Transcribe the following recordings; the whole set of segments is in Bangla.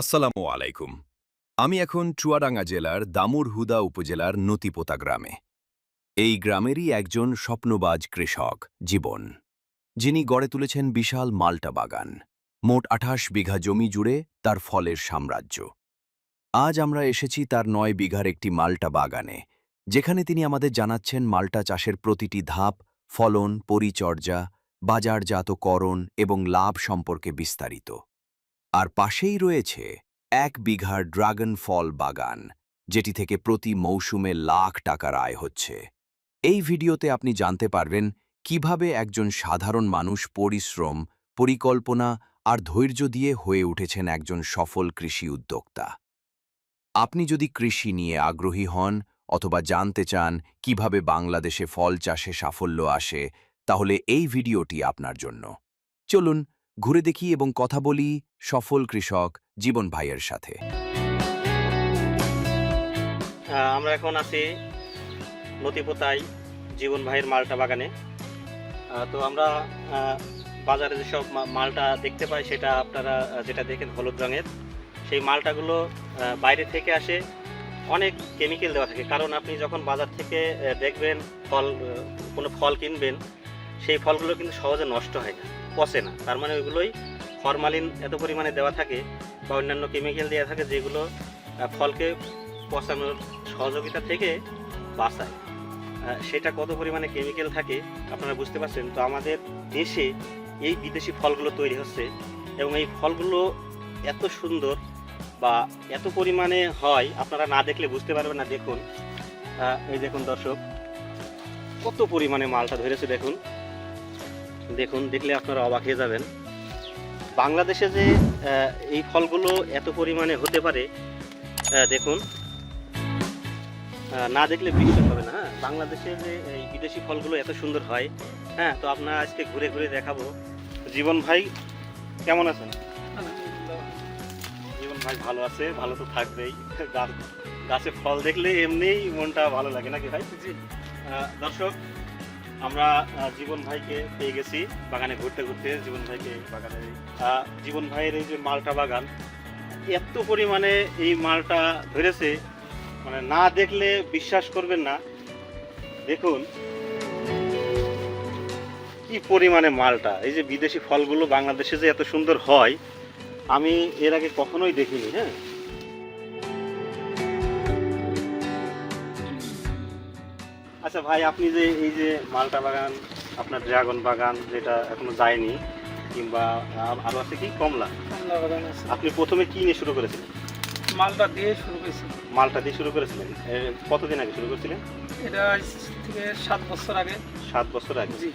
আসসালামু আলাইকুম। আমি এখন চুয়াডাঙ্গা জেলার দামুরহুদা উপজেলার নতিপোতা গ্রামে। এই গ্রামেরই একজন স্বপ্নবাজ কৃষক, জীবন। যিনি গড়ে তুলেছেন বিশাল মাল্টা বাগান। মোট আঠাশ বিঘা জমি জুড়ে তার ফলের সাম্রাজ্য। আজ আমরা এসেছি তার নয় বিঘার একটি মাল্টা বাগানে, যেখানে তিনি আমাদের জানাচ্ছেন মাল্টা চাষের প্রতিটি ধাপ, ফলন, পরিচর্যা বাজারজাতকরণ এবং লাভ সম্পর্কে বিস্তারিত। আর পাশেই রয়েছে এক বিঘার ড্রাগন ফল বাগান, যেটি থেকে প্রতি মৌসুমে লাখ টাকার আয় হচ্ছে। এই ভিডিওতে আপনি জানতে পারবেন কীভাবে একজন সাধারণ মানুষ পরিশ্রম, পরিকল্পনা আর ধৈর্য দিয়ে হয়ে উঠেছেন একজন সফল কৃষি উদ্যোক্তা। আপনি যদি কৃষি নিয়ে আগ্রহী হন অথবা জানতে চান কীভাবে বাংলাদেশে ফল চাষে সাফল্য আসে, তাহলে এই ভিডিওটি আপনার জন্য। চলুন ঘুরে দেখি এবং কথা বলি সফল কৃষক জীবন ভাইয়ের সাথে। আমরা এখন আছি নতিপোতায় জীবন ভাইয়ের মালটা বাগানে। তো আমরা বাজারে যেসব মালটা দেখতে পাই সেটা আপনারা যেটা দেখেন হলুদ রঙের, সেই মালটাগুলো বাইরে থেকে আসে, অনেক কেমিক্যাল দেওয়া থাকে। কারণ আপনি যখন বাজার থেকে দেখবেন ফল কোনো ফল কিনবেন, সেই ফলগুলো কিন্তু সহজে নষ্ট হয় না। পচে না। তার মানে ওইগুলোই ফরমালিন এত পরিমাণে দেওয়া থাকে বা অন্যান্য কেমিক্যাল দেওয়া থাকে যেগুলো ফলকে পচানোর সহযোগিতা থেকে বাঁচায়। সেটা কত পরিমাণে কেমিক্যাল থাকে আপনারা বুঝতে পারছেন? তো আমাদের দেশে এই বিদেশি ফলগুলো তৈরি হচ্ছে এবং এই ফলগুলো এত সুন্দর বা এত পরিমাণে হয়, আপনারা না দেখলে বুঝতে পারবেন না। দেখুন এই দেখুন দর্শক, কত পরিমাণে মালটা ধরেছে দেখুন। দেখুন দেখলে আপনারা অবাক হয়ে যাবেন। বাংলাদেশে যে এই ফলগুলো এত পরিমাণে হতে পারে দেখুন। না দেখলে বিশ্বাস হবে না হ্যাঁ? বাংলাদেশে যে এই বিদেশি ফলগুলো এত সুন্দর হয় হ্যাঁ? তো আপনার আজকে ঘুরে ঘুরে দেখাবো। জীবন ভাই কেমন আছেন? জীবন ভাই ভালো আছে ভালো তো থাকবেই। গাছে ফল দেখলে এমনিই মনটা ভালো লাগে নাকি ভাই? দর্শক আমরা জীবন ভাইকে পেয়ে গেছি বাগানে ঘুরতে ঘুরতে, জীবন ভাইকে বাগানে। জীবন ভাইয়ের এই যে মালটা বাগান, এত পরিমাণে এই মালটা ধরেছে মানে না দেখলে বিশ্বাস করবেন না। দেখুন, কি পরিমাণে মালটা, এই যে বিদেশি ফলগুলো বাংলাদেশে যে এত সুন্দর হয়, আমি এর আগে কখনোই দেখিনি হ্যাঁ? আচ্ছা ভাই আপনি যে এই যে মালটা বাগান আপনার ড্রাগন বাগান যেটা এখনও যায়নি কিংবা আরও আছে কি? কমলা। আপনি প্রথমে কি নিয়ে শুরু করেছিলেন? মালটা দিয়ে শুরু করেছি। মালটা দিয়ে শুরু করেছিলেন? কতদিন আগে শুরু করেছিলেন? এটা থেকে সাত বছর আগে। সাত বছর আগে। জি।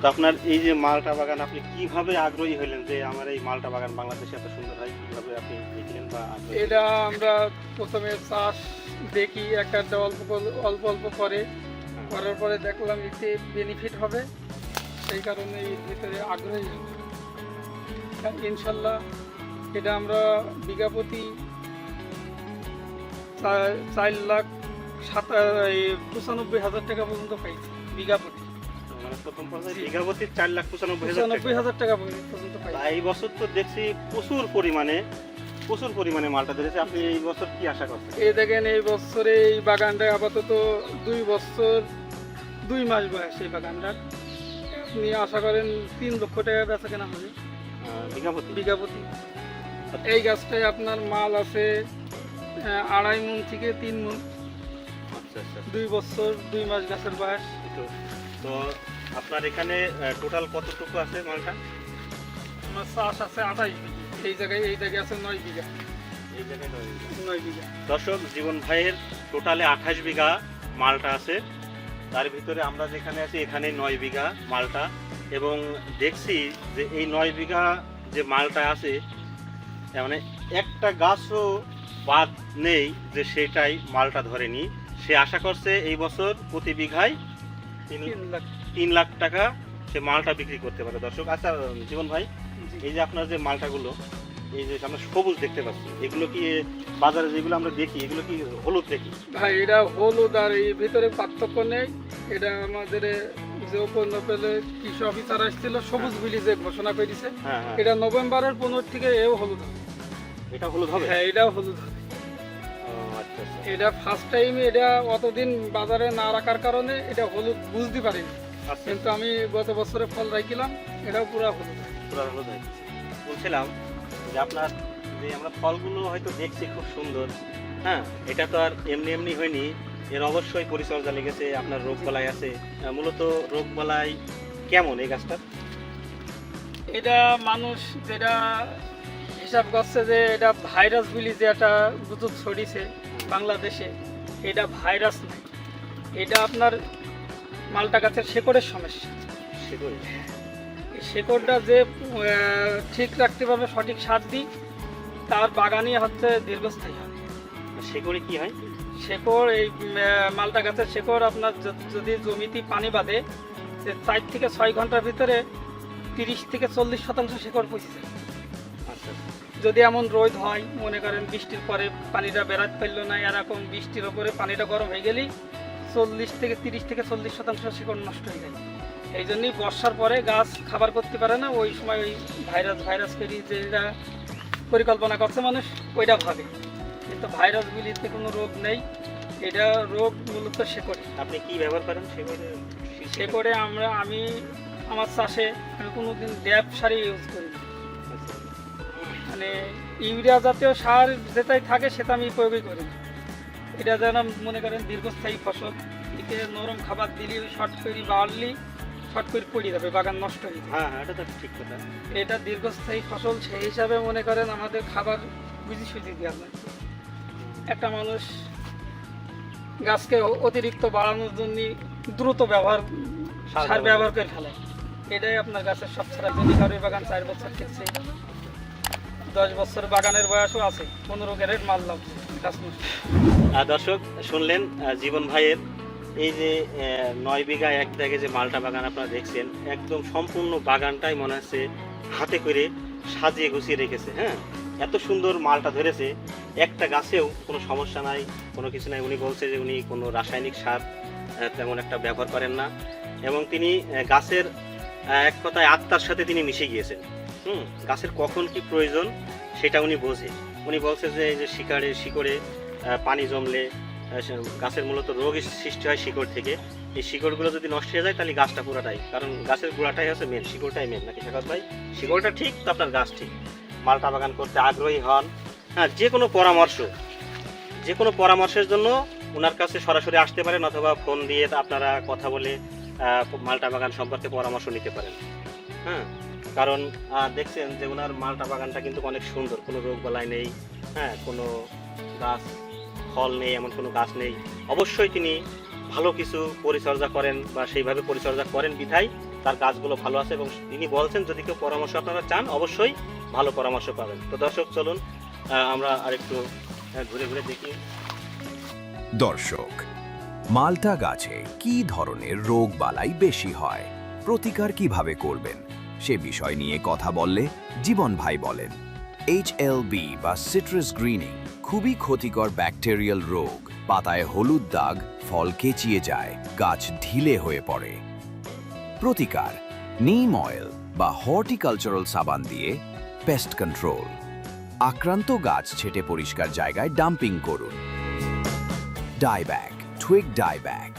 তো আপনার এই যে মালটা বাগান আপনি কীভাবে আগ্রহী হলেন যে আমার এই মালটা বাগান বাংলাদেশে এত সুন্দর হয়? কীভাবে আপনি দেখলেন বা এটা আমরা প্রথমে চাষ দেখি একটা অল্প অল্প অল্প করে। করার পরে দেখলাম এতে বেনিফিট হবে সেই কারণে এর ভিতরে আগ্রহী। ইনশাল্লাহ এটা আমরা বিঘা প্রতি চার লাখ সাত এই পঁচানব্বই হাজার টাকা পর্যন্ত পাইছি বিঘা প্রতি মানে প্রথম বিঘাপতি। পর্যন্ত এই বছর তো দেখছি প্রচুর পরিমাণে প্রচুর পরিমাণে মালটা ধরেছে আপনি এই বছর কি আশা করছেন এই দেখেন এই বছরে এই বাগানটা আপাতত দুই বছর দুই মাস বয়স এই বাগানটার আপনি আশা করেন তিন লক্ষ টাকা বেচা কেনা হবে। বিঘাপতি? বিঘা প্রতি এই গাছটায় আপনার মাল আছে আড়াই মন থেকে তিন মন। আচ্ছা আচ্ছা। দুই বছর দুই মাস গাছের বয়স। তো তো আপনার এখানে টোটাল কতটুকু আছে মালটা? আমার চাষ আছে আঠাইশ বিঘা। এই জায়গায় এই জায়গায় আছে নয় বিঘা। এই জায়গায়। নয় বিঘা। দর্শক জীবন ভাইয়ের টোটালে আঠাশ বিঘা মালটা আছে। তার ভিতরে আমরা যেখানে আছি এখানে নয় বিঘা মালটা এবং দেখছি যে এই নয় বিঘা যে মালটা আছে মানে একটা গাছও বাদ নেই যে সেটাই মালটা ধরেনি। সে আশা করছে এই বছর প্রতি বিঘায় তিন তিন লাখ। তিন লাখ টাকা সে মালটা বিক্রি করতে পারে। দর্শক আচ্ছা জীবন ভাই এই যে আপনার যে মালটাগুলো এই যে আমরা সবুজ দেখতে পাচ্ছি এগুলো কি বাজারে যেগুলো আমরা দেখি এগুলো কি হলুদ দেখি? ভাই এটা হলুদ আর এই ভিতরে পার্থক্য নেই। এটা আমাদের যে পণ্য পেলে কৃষি অফিসার আসছিল সবুজ বিলি যে ঘোষণা করেছে হ্যাঁ হ্যাঁ। এটা নভেম্বরের পনেরো থেকে এও হলুদ হবে। এটা হলুদ হবে? হ্যাঁ এটাও হলুদ হবে। আচ্ছা আচ্ছা। এটা ফার্স্ট টাইম এটা অতদিন বাজারে না রাখার কারণে এটা হলুদ বুঝতে পারিনি। আচ্ছা। কিন্তু আমি গত বছরে ফল রাখিলাম এটাও পুরো হলুদ। পুরা হলুদ হয়ে। বলছিলাম যে আপনার যে আমরা ফলগুলো হয়তো দেখছি খুব সুন্দর হ্যাঁ? এটা তো আর এমনি এমনি হয়নি। এর অবশ্যই পরিচর্যা লেগেছে আপনার রোগ বালাই আছে মূলত রোগ বালাই কেমন এই গাছটা এটা মানুষ যেটা হিসাব করছে যে এটা ভাইরাস বলি যে একটা গুজব ছড়িয়েছে বাংলাদেশে এটা ভাইরাস নয়। এটা আপনার মালটা গাছের শেকড়ের সমস্যা। এই শেকড়টা যে ঠিক রাখতে পারবে সঠিক সার দিই তার বাগানই হচ্ছে দীর্ঘস্থায়ী হবে সেগুলি কি হয়? শেকড় এই মালটা গাছের শেকড় আপনার যদি জমিতে পানি বাঁধে চার থেকে ছয় ঘণ্টার ভিতরে তিরিশ থেকে চল্লিশ শতাংশ শেকড় পচে যায়। আচ্ছা। যদি এমন রোদ হয় মনে করেন বৃষ্টির পরে পানিটা বেড়াতে পারল না এরকম বৃষ্টির ওপরে পানিটা গরম হয়ে গেলেই চল্লিশ থেকে তিরিশ থেকে চল্লিশ শতাংশ শিকড় নষ্ট হয়ে যায়। এই জন্যই বর্ষার পরে গাছ খাবার করতে পারে না ওই সময় ওই ভাইরাস ভাইরাস করি যেটা পরিকল্পনা করছে মানুষ ওইটা ভাবে। কিন্তু ভাইরাসগুলিতে কোনো রোগ নেই এটা রোগ মূলত শেকড়ে। আপনি কি ব্যবহার করেন? সেগুলো শেকড়ে আমরা আমি আমার চাষে আমি কোনো দিন ড্যাপ সারই ইউজ করি। মানে ইউরিয়া জাতীয় সার যেটাই থাকে সেটা আমি প্রয়োগই করি এটা যেন মনে করেন দীর্ঘস্থায়ী ফসল একে নরম খাবার দিলি শর্ট করে বাড়লি শর্ট করে পড়ে যাবে বাগান নষ্ট হয়ে যাবে। হ্যাঁ হ্যাঁ এটা তো ঠিক কথা। এটা দীর্ঘস্থায়ী ফসল সেই হিসাবে মনে করেন আমাদের খাবার বুঝি সুঝি দেওয়া যায়। একটা মানুষ গাছকে অতিরিক্ত বাড়ানোর জন্য দ্রুত ব্যবহার সার ব্যবহার করে ফেলে। এটাই আপনার গাছের সব ছাড়া যদি কারোর বাগান চার বছর টিকছে। দশ বছর বাগানের বয়সও আছে পনেরো ক্যারেট মাল লাগছে গাছ দর্শক শুনলেন জীবন ভাইয়ের এই যে নয় বিঘা এক দাগে যে মালটা বাগান আপনারা দেখছেন, একদম সম্পূর্ণ বাগানটাই মনে হচ্ছে হাতে করে সাজিয়ে গুছিয়ে রেখেছে হ্যাঁ? এত সুন্দর মালটা ধরেছে, একটা গাছেও কোনো সমস্যা নাই, কোনো কিছু নাই। উনি বলছে যে উনি কোনো রাসায়নিক সার তেমন একটা ব্যবহার করেন না। এবং তিনি গাছের এক কথায় আত্মার সাথে তিনি মিশে গিয়েছেন। হুম, গাছের কখন কি প্রয়োজন সেটা উনি বোঝে। উনি বলছে যে এই যে শিকারে, শিকড়ে পানি জমলে গাছের মূলত রোগ সৃষ্টি হয় শিকড় থেকে। এই শিকড়গুলো যদি নষ্ট হয়ে যায়, তাহলে গাছটা পুরাটাই। কারণ গাছের গোড়াটাই হচ্ছে মেন শিকড়টাই মেন নাকি শেখাত ভাই? শিকড়টা ঠিক, তো আপনার গাছ ঠিক। মালটা বাগান করতে আগ্রহী হন। হ্যাঁ যে কোনো পরামর্শ, যে কোনো পরামর্শের জন্য ওনার কাছে সরাসরি আসতে পারেন অথবা ফোন দিয়ে আপনারা কথা বলে মালটা বাগান সম্পর্কে পরামর্শ নিতে পারেন। হ্যাঁ কারণ দেখছেন যে ওনার মালটা বাগানটা কিন্তু অনেক সুন্দর। কোনো রোগ বালাই নেই। হ্যাঁ কোনো গাছ ফল নেই, এমন কোনো গাছ নেই। অবশ্যই তিনি ভালো কিছু পরিচর্যা করেন বা সেইভাবে পরিচর্যা করেন বিধায় তার গাছগুলো ভালো আছে এবং তিনি বলছেন, যদি কেউ পরামর্শ আপনারা চান, অবশ্যই ভালো পরামর্শ পাবেন। তো দর্শক, চলুন আমরা আরেকটু ঘুরে ঘুরে দেখি। দর্শক, মালটা গাছে কি ধরনের রোগ বালাই বেশি হয়? প্রতিকার কীভাবে করবেন? সে বিষয় নিয়ে কথা বললে জীবন ভাই বলেন এইচ এল বি বা সিট্রাস গ্রিনিং খুবই ক্ষতিকর ব্যাকটেরিয়াল রোগ। পাতায় হলুদ দাগ, ফল কেচিয়ে যায়, গাছ ঢিলে হয়ে পড়ে। প্রতিকার, নিম অয়েল বা হর্টিকালচারাল সাবান দিয়ে পেস্ট কন্ট্রোল আক্রান্ত গাছ ছেটে পরিষ্কার জায়গায় ডাম্পিং করুন। ডাইব্যাক টুইগ ডাইব্যাক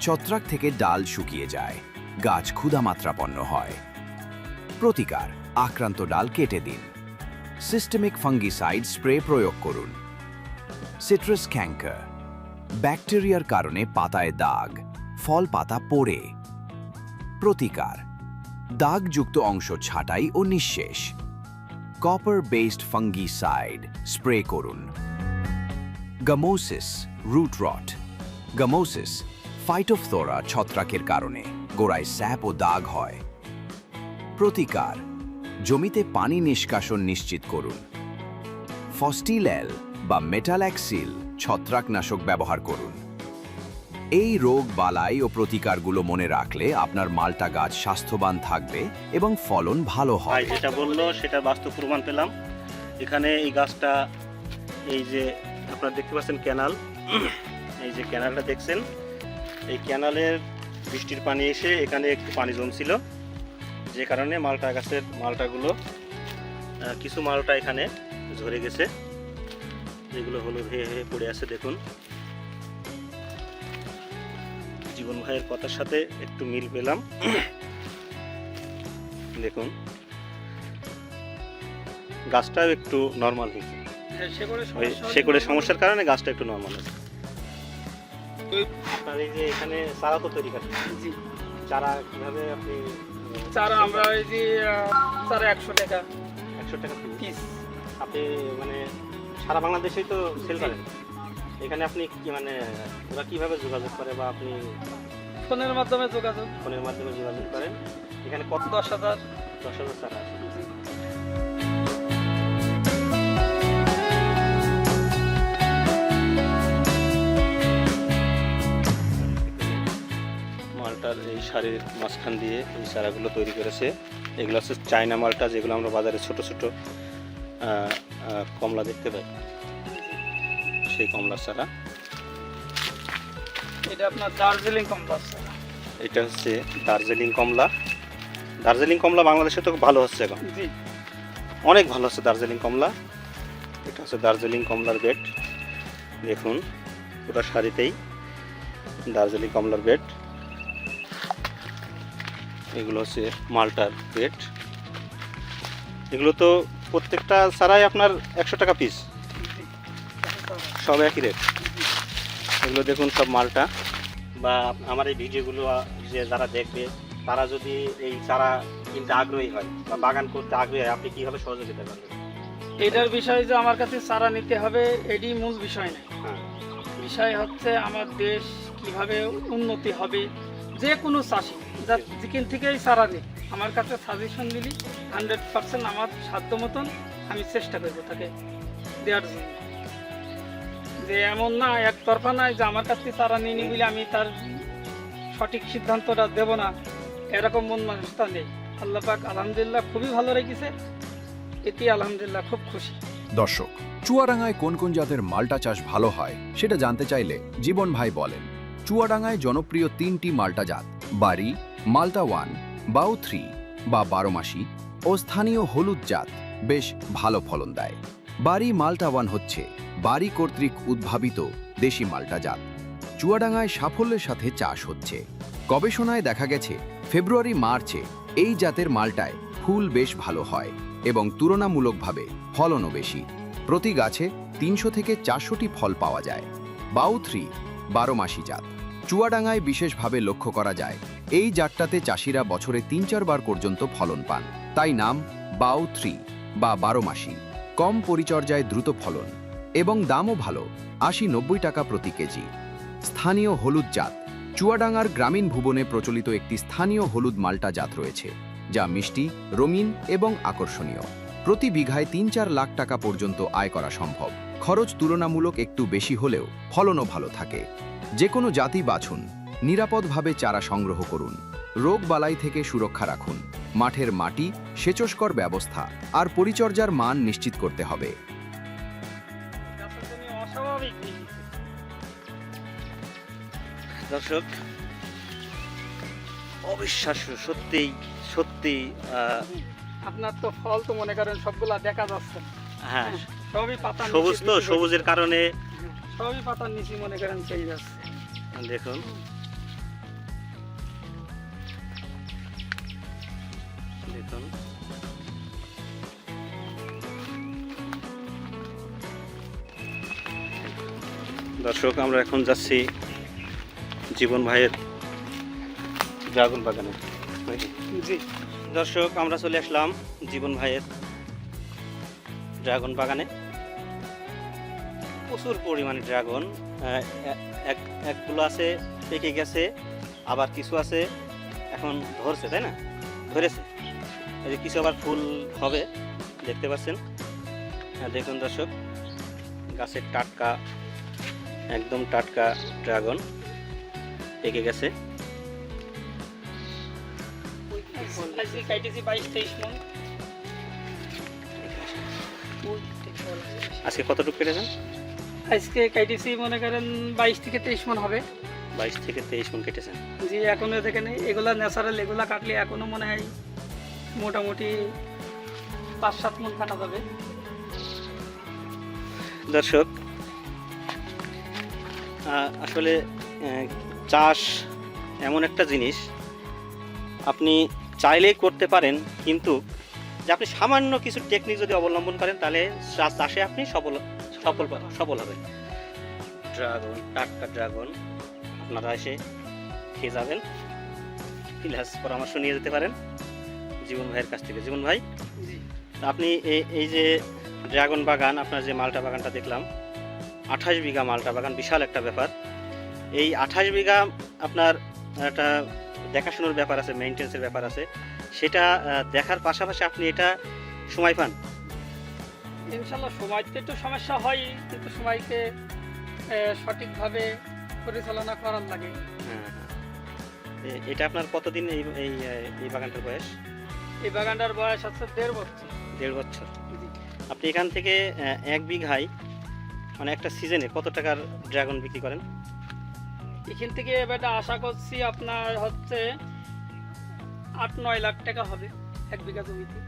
ছত্রাক থেকে ডাল শুকিয়ে যায়, গাছ ক্ষুধামাত্রাপন্ন হয়। প্রতিকার, আক্রান্ত ডাল কেটে দিন। সিস্টেমিক ফাঙ্গিসাইড স্প্রে প্রয়োগ করুন। সিট্রাস ক্যাঙ্কার ব্যাকটেরিয়ার কারণে পাতায় দাগ, ফল পাতা পড়ে। প্রতিকার, দাগযুক্ত অংশ ছাঁটাই ও নিঃশেষ। কপার বেসড ফাঙ্গিসাইড স্প্রে করুন। Gummosis root rot gummosis phytophthora ছত্রাকের কারণে গোড়ায় স্যাপ ও দাগ হয়। প্রতিকার জমিতে পানি নিষ্কাশন নিশ্চিত করুন। ফস্টিলেল বা মেটাল্যাক্সিল ছত্রাকনাশক ব্যবহার করুন। এই রোগ বালাই ও প্রতিকারগুলো মনে রাখলে আপনার মালটা গাছ স্বাস্থ্যবান থাকবে এবং ফলন ভালো হয় যেটা বলল, সেটা বাস্তব প্রমাণ পেলাম। এখানে এই গাছটা, এই যে আপনারা দেখতে পাচ্ছেন ক্যানাল। এই যে ক্যানালটা দেখছেন, এই ক্যানালের বৃষ্টির পানি এসে এখানে একটু পানি জমছিল। যে কারণে মালটা গাছের মালটাগুলো কিছু মালটা এখানে ঝরে গেছে। যেগুলো হলো ভেয়ে হয়ে পড়ে আছে দেখুন। জীবন ভাইয়ের কথার সাথে একটু মিল পেলাম। দেখুন। গাছটাও একটু নর্মাল হয়েছে। শেকড়ের আমরা- সমস্যার কারণে গাছটা একটু নর্মাল হয়েছে। আপনার এই যে এখানে চারা তো তৈরি করেন চারা কীভাবে আপনি চারা আমরা ওই যে চারা একশো টাকা একশো টাকা? পিস আপনি মানে সারা বাংলাদেশেই তো সেল। করেন এখানে আপনি কি মানে ওরা কীভাবে যোগাযোগ করে বা আপনি ফোনের মাধ্যমে যোগাযোগ ফোনের মাধ্যমে যোগাযোগ করেন এখানে কত দশ হাজার দশ হাজার চারা আছে মালটার এই শাড়ির মাঝখান দিয়ে এই চারাগুলো তৈরি করেছে। এগুলো হচ্ছে চায়না মালটা যেগুলো আমরা বাজারে ছোট ছোট কমলা দেখতে পাই। সেই কমলার চারা। এটা আপনার দার্জিলিং চারা। এটা হচ্ছে দার্জিলিং কমলা। দার্জিলিং কমলা বাংলাদেশে তো ভালো হচ্ছে এখন। অনেক ভালো হচ্ছে দার্জিলিং কমলা। এটা হচ্ছে দার্জিলিং কমলার বেড। দেখুন পুরো শাড়িতেই দার্জিলিং কমলার বেড। এগুলো হচ্ছে মালটার বেড এগুলো তো প্রত্যেকটা ছাড়াই আপনার একশো টাকা পিস সব একই রেট এগুলো দেখুন সব মালটা। বা আমার এই ভিডিওগুলো যে যারা দেখবে তারা যদি এই চারা কিনতে আগ্রহী হয় বা বাগান করতে আগ্রহী হয় আপনি কীভাবে সহযোগিতা করবেন? এটার বিষয় যে আমার কাছে চারা নিতে হবে এটি মূল বিষয় নয়। হ্যাঁ। বিষয় হচ্ছে আমার দেশ কীভাবে উন্নতি হবে যে কোনো চাষি যেখান থেকেই সারা নিই আমার কাছে সাজেশন দিলি হান্ড্রেড পার্সেন্ট আমার সাধ্য মতন আমি চেষ্টা করব তাকে দেওয়ার জন্য। যে এমন না, একতরফা নয় যে আমার কাছ থেকে চারা নিয়ে আমি তার সঠিক সিদ্ধান্তটা দেব না। এরকম মন মানুষটা নেই। আল্লাহ পাক আলহামদুলিল্লাহ খুবই ভালো রেখেছে। এতে আলহামদুলিল্লাহ খুব খুশি। দর্শক, চুয়াডাঙ্গায় কোন কোন জাতের মাল্টা চাষ ভালো হয় সেটা জানতে চাইলে জীবন ভাই বলেন। চুয়াডাঙ্গায় জনপ্রিয় তিনটি মাল্টা জাত, বাড়ি মাল্টা ওয়ান, বাউ থ্রি বা বারোমাসি ও স্থানীয় হলুদ জাত বেশ ভালো ফলন দেয়। বাড়ি মাল্টা ওয়ান হচ্ছে বাড়ি কর্তৃক উদ্ভাবিত দেশি মাল্টা জাত। চুয়াডাঙ্গায় সাফল্যের সাথে চাষ হচ্ছে। গবেষণায় দেখা গেছে, ফেব্রুয়ারি মার্চে এই জাতের মালটায় ফুল বেশ ভালো হয় এবং তুলনামূলকভাবে ফলনও বেশি। প্রতি গাছে তিনশো থেকে চারশোটি ফল পাওয়া যায়। বাউ থ্রি, বারো মাসি জাত। চুয়াডাঙ্গায় বিশেষভাবে লক্ষ্য করা যায় এই জাতটাতে চাষিরা বছরে তিন চারবার পর্যন্ত ফলন পান। তাই নাম বাউ থ্রি বা বারো মাসি। কম পরিচর্যায় দ্রুত ফলন এবং দামও ভালো, আশি নব্বই টাকা প্রতি কেজি। স্থানীয় হলুদ জাত। চুয়াডাঙ্গার গ্রামীণ ভুবনে প্রচলিত একটি স্থানীয় হলুদ মাল্টা জাত রয়েছে, যা মিষ্টি, রঙিন এবং আকর্ষণীয়। প্রতি বিঘায় তিন চার লাখ টাকা পর্যন্ত আয় করা সম্ভব। খরচ তুলনামূলক একটু বেশি হলেও ফলনও ভালো থাকে। যে কোনো জাতি বাছুন। নিরাপদভাবে চারা সংগ্রহ করুন। রোগ বালাই থেকে সুরক্ষা রাখুন। মাঠের মাটি সেচস্কর ব্যবস্থা আর পরিচর্যার মান নিশ্চিত করতে হবে। দর্শক অবিশ্বাস্য সত্যিই সত্যি আপনার তো ফল তো মনে করেন সবগুলা দেখা যাচ্ছে। হ্যাঁ সবই পাতা সবুজ তো সবুজের কারণে। সবই পাতার নিচে মনে করেন সেই যাচ্ছে। দেখুন দেখুন দর্শক আমরা এখন যাচ্ছি জীবন ভাইয়ের ড্রাগন বাগানে। জি। দর্শক আমরা চলে আসলাম জীবন ভাইয়ের ড্রাগন বাগানে। প্রচুর পরিমাণে ড্রাগন এক একগুলো আছে পেকে গেছে আবার কিছু আছে এখন ধরছে তাই না? ধরেছে। এই যে কিছু আবার ফুল হবে দেখতে পাচ্ছেন। হ্যাঁ দেখুন দর্শক গাছের টাটকা একদম টাটকা ড্রাগন পেকে গেছে। আজকে মন কতটুকু কেটেছেন আজকে কাইটেছি মনে করেন বাইশ থেকে তেইশ মন হবে। বাইশ থেকে তেইশ মন কেটেছেন। জি এখনও দেখেন এগুলা ন্যাচারাল এগুলা কাটলে এখনও মনে হয় মোটামুটি পাঁচ সাত মন কাটা যাবে। দর্শক আসলে চাষ এমন একটা জিনিস আপনি চাইলেই করতে পারেন কিন্তু যে আপনি সামান্য কিছু টেকনিক যদি অবলম্বন করেন তাহলে চাষে আপনি সফল সফল সফল হবেন। ড্রাগন টাটকা ড্রাগন আপনারা এসে খেয়ে যাবেন। প্লাস পরামর্শ নিয়ে যেতে পারেন জীবন ভাইয়ের কাছ থেকে। জীবন ভাই আপনি এই- এই যে ড্রাগন বাগান আপনার যে মালটা বাগানটা দেখলাম আঠাশ বিঘা মালটা বাগান বিশাল একটা ব্যাপার। এই আঠাশ বিঘা আপনার একটা দেখাশোনার ব্যাপার আছে মেনটেন্সের ব্যাপার আছে। সেটা দেখার পাশাপাশি আপনি এটা সময় পান। ইনশাল্লাহ সময়তে একটু সমস্যা হয় কিন্তু সময়কে সঠিকভাবে পরিচালনা করার লাগে। হ্যাঁ, হ্যাঁ। এটা আপনার কতদিন এই এই বাগানটার বয়স? এই বাগানটার বয়স হচ্ছে দেড় বছর। দেড় বছর। আপনি এখান থেকে এক বিঘায় মানে একটা সিজনে কত টাকার ড্রাগন বিক্রি করেন? এখান থেকে এবারটা আশা করছি আপনার হচ্ছে আট নয় লাখ টাকা হবে এক বিঘা জমিতে।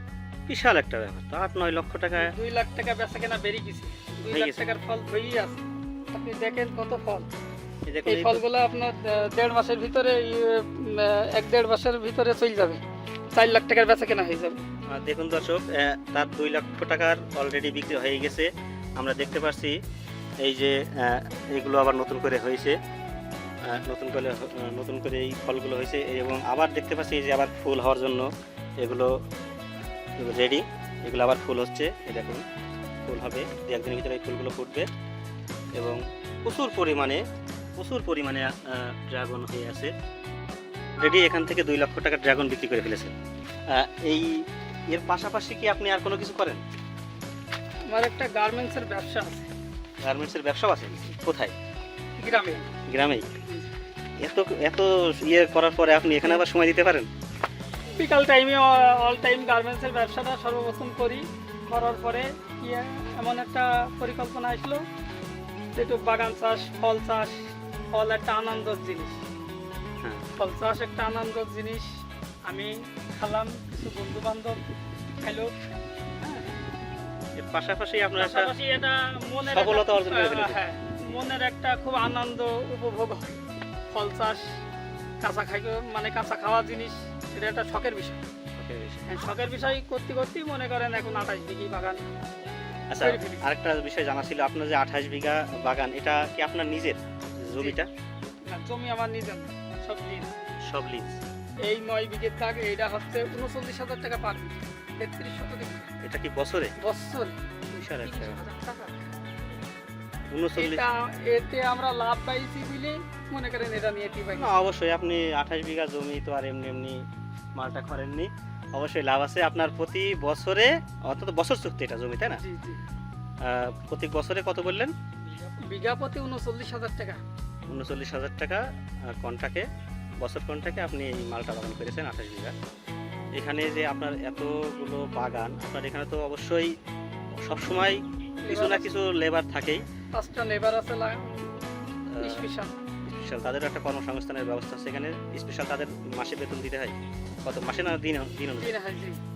বিশাল একটা ব্যাপার তো আট নয় লক্ষ টাকা। দুই লাখ টাকা বেচা কেনা বেরিয়ে গেছে। দুই লাখ টাকার ফল ধরেই আছে। আপনি দেখেন কত ফল। এই ফলগুলো আপনার দেড় মাসের ভিতরে এক দেড় মাসের ভিতরে চলে যাবে। চার লাখ টাকার বেচা কেনা হয়ে যাবে। দেখুন দর্শক তার দুই লক্ষ টাকার অলরেডি বিক্রি হয়ে গেছে। আমরা দেখতে পাচ্ছি এই যে এগুলো আবার নতুন করে হয়েছে। নতুন করে নতুন করে এই ফলগুলো হয়েছে। এবং আবার দেখতে পাচ্ছি এই যে আবার ফুল হওয়ার জন্য এগুলো রেডি এগুলো আবার ফুল হচ্ছে। এই দেখুন, ফুল হবে। দু একদিনের ভিতরে এই ফুলগুলো ফুটবে। এবং প্রচুর পরিমাণে প্রচুর পরিমাণে ড্রাগন হয়ে আছে। রেডি এখান থেকে দুই লক্ষ টাকার ড্রাগন বিক্রি করে ফেলেছে এই, এর পাশাপাশি কি আপনি আর কোনো কিছু করেন? আমার একটা গার্মেন্টসের ব্যবসা আছে। গার্মেন্টসের ব্যবসাও আছে? কোথায়? গ্রামে। গ্রামেই এত এত ইয়ে করার পরে আপনি এখানে আবার সময় দিতে পারেন? বিকাল টাইমে অল টাইম গার্মেন্টসের ব্যবসাটা সর্বপ্রথম করি। করার পরে কি এমন একটা পরিকল্পনা আসলো একটু বাগান চাষ ফল চাষ ফল একটা আনন্দর জিনিস। হ্যাঁ। ফল চাষ একটা আনন্দর জিনিস। আমি খেলাম কিছু বন্ধু বান্ধব খেলো এর পাশাপাশি আপনার পাশাপাশি এটা মনের সফলতা অর্জন করে ফেলেছে। হ্যাঁ মনের একটা খুব আনন্দ উপভোগ হয়। ফল চাষ কাঁচা খাই মানে কাঁচা খাওয়া জিনিস এটা একটা শখের বিষয়। হ্যাঁ, শখের বিষয় করতে করতেই মনে করেন এখন আঠাশ বিঘি বাগান আচ্ছা আরেকটা বিষয় জানা ছিল আপনার যে আঠাশ বিঘা বাগান এটা কি আপনার নিজের জমিটা? না, জমি আমার নিজের সব লিজ সব লিজ এই নয় বিঘের দাগ এইটা হচ্ছে উনচল্লিশ হাজার টাকা পার তেত্রিশ শতকে। এটা কি বছরে? বছর। বিশাল একটা তিরিশ হাজার টাকা। উনচল্লিশ। এতে আমরা লাভ পাইছি বলে মনে করেন এটা নিয়ে পাই না অবশ্যই আপনি আঠাশ বিঘা জমি তো আর এমনি এমনি মালটা করেননি। অবশ্যই লাভ আছে। আপনার প্রতি বছরে অন্তত বছর চুক্তি এটা জমি তাই না? প্রতি বছরে কত বললেন? বিঘা প্রতি উনচল্লিশ হাজার টাকা। উনচল্লিশ হাজার টাকা কন্ট্রাক্টে বছর কন্ট্রাক্টে আপনি এই মালটা বাগান করেছেন আঠাশ বিঘা। এখানে যে আপনার এতগুলো বাগান আপনার এখানে তো অবশ্যই সবসময় কিছু না কিছু লেবার থাকেই। পাঁচটা লেবার আছে স্পেশাল স্পেশাল তাদের একটা কর্মসংস্থানের ব্যবস্থা আছে। এখানে স্পেশাল তাদের মাসে বেতন দিতে হয়। কত মাসে না দিন দিন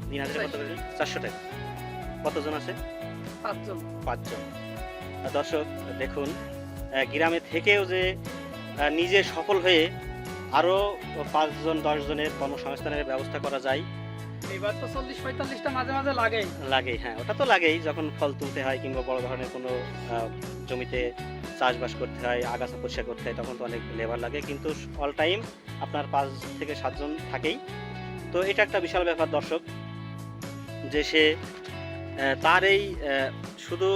দিন হাজারে কত চারশো। টাকা। কতজন আছে? পাঁচজন। পাঁচজন। দর্শক দেখুন গ্রামে থেকেও যে নিজে সফল হয়ে আরও পাঁচজন দশজনের কর্মসংস্থানের ব্যবস্থা করা যায়। এবার তো চল্লিশ পঁয়তাল্লিশটা মাঝে মাঝে লাগে লাগেই হ্যাঁ ওটা তো লাগেই। যখন ফল তুলতে হয় কিংবা বড় ধরনের কোনো জমিতে চাষবাস করতে হয় আগাছা পরিষ্কার করতে হয় তখন তো অনেক লেবার লাগে। কিন্তু অল টাইম আপনার পাঁচ থেকে সাতজন থাকেই। তো এটা একটা বিশাল ব্যাপার দর্শক যে সে তার এই শুধু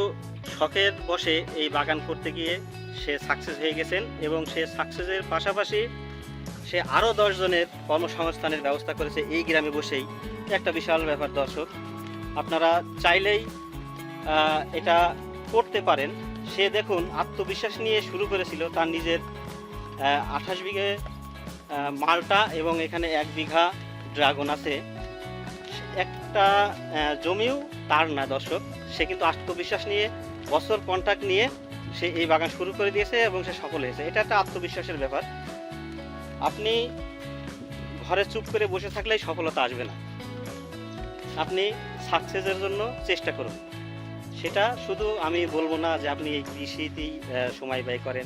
শখের বসে এই বাগান করতে গিয়ে সে সাকসেস হয়ে গেছেন এবং সে সাকসেসের পাশাপাশি সে আরও দশজনের কর্মসংস্থানের ব্যবস্থা করেছে এই গ্রামে বসেই। একটা বিশাল ব্যাপার দর্শক, আপনারা চাইলেই এটা করতে পারেন। সে দেখুন আত্মবিশ্বাস নিয়ে শুরু করেছিল তার নিজের আঠাশ বিঘে মালটা এবং এখানে এক বিঘা ড্রাগন আছে। একটা জমিও তার না দর্শক, সে কিন্তু আত্মবিশ্বাস নিয়ে বছর কন্ট্রাক্ট নিয়ে সে এই বাগান শুরু করে দিয়েছে এবং সে সফল হয়েছে। এটা একটা আত্মবিশ্বাসের ব্যাপার। আপনি ঘরে চুপ করে বসে থাকলেই সফলতা আসবে না। আপনি সাকসেসের জন্য চেষ্টা করুন। সেটা শুধু আমি বলব না যে আপনি এই কৃষিতেই সময় ব্যয় করেন।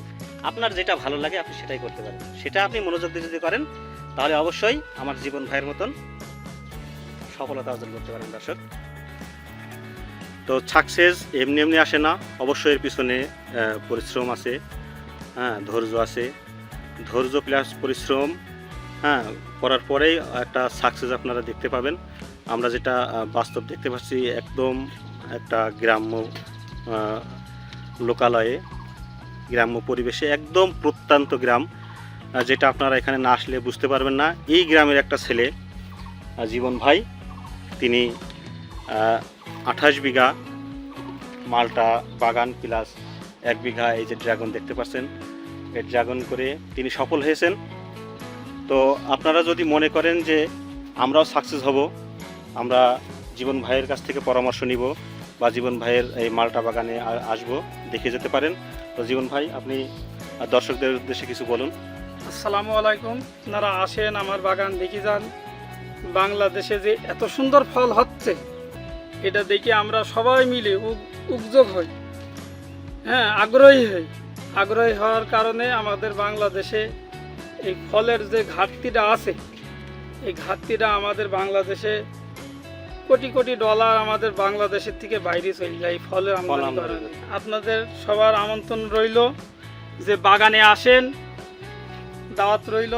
আপনার যেটা ভালো লাগে আপনি সেটাই করতে পারেন। সেটা আপনি মনোযোগ দিয়ে যদি করেন, তাহলে অবশ্যই আমার জীবন ভাইয়ের মতন সফলতা অর্জন করতে পারেন দর্শক। তো সাকসেস এমনি এমনি আসে না। অবশ্যই এর পিছনে পরিশ্রম আছে হ্যাঁ ধৈর্য আছে। ধৈর্য প্লাস পরিশ্রম হ্যাঁ করার পরেই একটা সাকসেস আপনারা দেখতে পাবেন। আমরা যেটা বাস্তব দেখতে পাচ্ছি একদম একটা গ্রাম্য লোকালয়ে, গ্রাম্য পরিবেশে একদম প্রত্যন্ত গ্রাম যেটা আপনারা এখানে না আসলে বুঝতে পারবেন না। এই গ্রামের একটা ছেলে জীবন ভাই, তিনি আঠাশ বিঘা মালটা বাগান প্লাস এক বিঘা এই যে ড্রাগন দেখতে পাচ্ছেন। এই ড্রাগন করে তিনি সফল হয়েছেন। তো আপনারা যদি মনে করেন যে আমরাও সাকসেস হব, আমরা জীবন ভাইয়ের কাছ থেকে পরামর্শ নিব বা জীবন ভাইয়ের এই মালটা বাগানে আসব, দেখে যেতে পারেন। তো জীবন ভাই, আপনি দর্শকদের উদ্দেশ্যে কিছু বলুন। আসসালামু আলাইকুম। আপনারা আসেন আমার বাগান, দেখি যান। বাংলাদেশে যে এত সুন্দর ফল হচ্ছে, এটা দেখে আমরা সবাই মিলে উদ্যোগ হই। হ্যাঁ আগ্রহী হই। আগ্রহী হওয়ার কারণে আমাদের বাংলাদেশে এই ফলের যে ঘাটতিটা আছে এই ঘাটতিটা আমাদের বাংলাদেশে কোটি কোটি ডলার আমাদের বাংলাদেশের থেকে বাইরে চলে যায় ফলের আমদানি আপনাদের সবার আমন্ত্রণ রইল যে বাগানে আসেন দাওয়াত রইল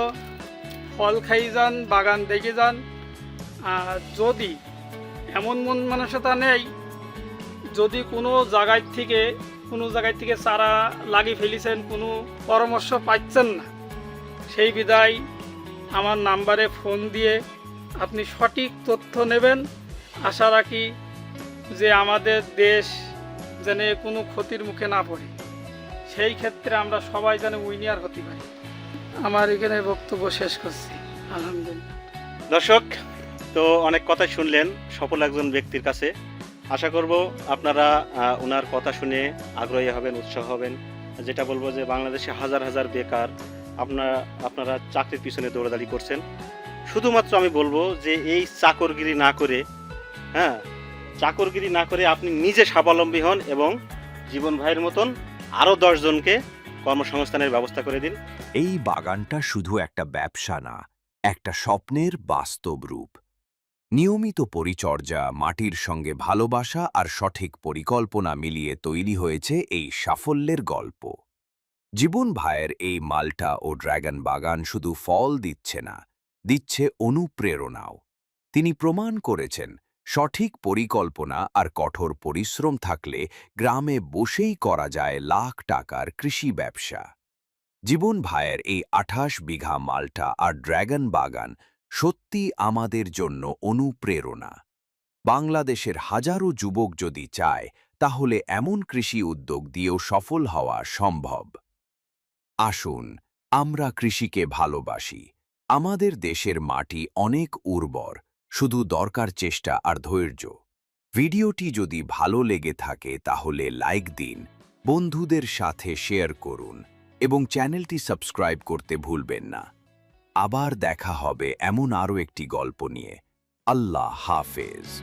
ফল খাই যান বাগান দেখে যান। আর যদি এমন মন মানসিকতা নেই যদি কোনো জায়গায় থেকে কোনো জায়গায় থেকে চারা লাগিয়ে ফেলেছেন, কোনো পরামর্শ পাচ্ছেন না। সেই বিদায় আমার নাম্বারে ফোন দিয়ে আপনি সঠিক তথ্য নেবেন। আশা রাখি যে আমাদের দেশ যেন কোনো ক্ষতির মুখে না পড়ে। সেই ক্ষেত্রে আমরা সবাই যেন উইনিয়ার হতে পারি। আমার এখানে বক্তব্য শেষ করছি। আলহামদুলিল্লাহ। দর্শক, তো অনেক কথাই শুনলেন সফল একজন ব্যক্তির কাছে। আশা করব আপনারা ওনার কথা শুনে আগ্রহী হবেন, উৎসাহ হবেন। যেটা বলব যে বাংলাদেশে হাজার হাজার বেকার, আপনারা আপনারা চাকরির পিছনে দৌড়াদৌড়ি করছেন। শুধুমাত্র আমি বলব যে এই চাকরগিরি না করে হ্যাঁ চাকরগিরি না করে আপনি নিজে স্বাবলম্বী হন এবং জীবন ভাইয়ের মতন আরও দশজনকে কর্মসংস্থানের ব্যবস্থা করে দিন। এই বাগানটা শুধু একটা ব্যবসা না, একটা স্বপ্নের বাস্তব রূপ। নিয়মিত পরিচর্যা, মাটির সঙ্গে ভালোবাসা আর সঠিক পরিকল্পনা মিলিয়ে তৈরি হয়েছে এই সাফল্যের গল্প। জীবন ভাইয়ের এই মাল্টা ও ড্র্যাগন বাগান শুধু ফল দিচ্ছে না, দিচ্ছে অনুপ্রেরণাও। তিনি প্রমাণ করেছেন, সঠিক পরিকল্পনা আর কঠোর পরিশ্রম থাকলে গ্রামে বসেই করা যায় লাখ টাকার কৃষি ব্যবসা। জীবন ভাইয়ের এই আঠাশ বিঘা মাল্টা আর ড্র্যাগন বাগান সত্যি আমাদের জন্য অনুপ্রেরণা। বাংলাদেশের হাজারো যুবক যদি চায়, তাহলে এমন কৃষি উদ্যোগ দিয়েও সফল হওয়া সম্ভব। আসুন, আমরা কৃষিকে ভালোবাসি। আমাদের দেশের মাটি অনেক উর্বর, শুধু দরকার চেষ্টা আর ধৈর্য। ভিডিওটি যদি ভালো লেগে থাকে, তাহলে লাইক দিন, বন্ধুদের সাথে শেয়ার করুন, এবং চ্যানেলটি সাবস্ক্রাইব করতে ভুলবেন না। আবার দেখা হবে এমন আরও একটি গল্প নিয়ে। আল্লাহ হাফেজ।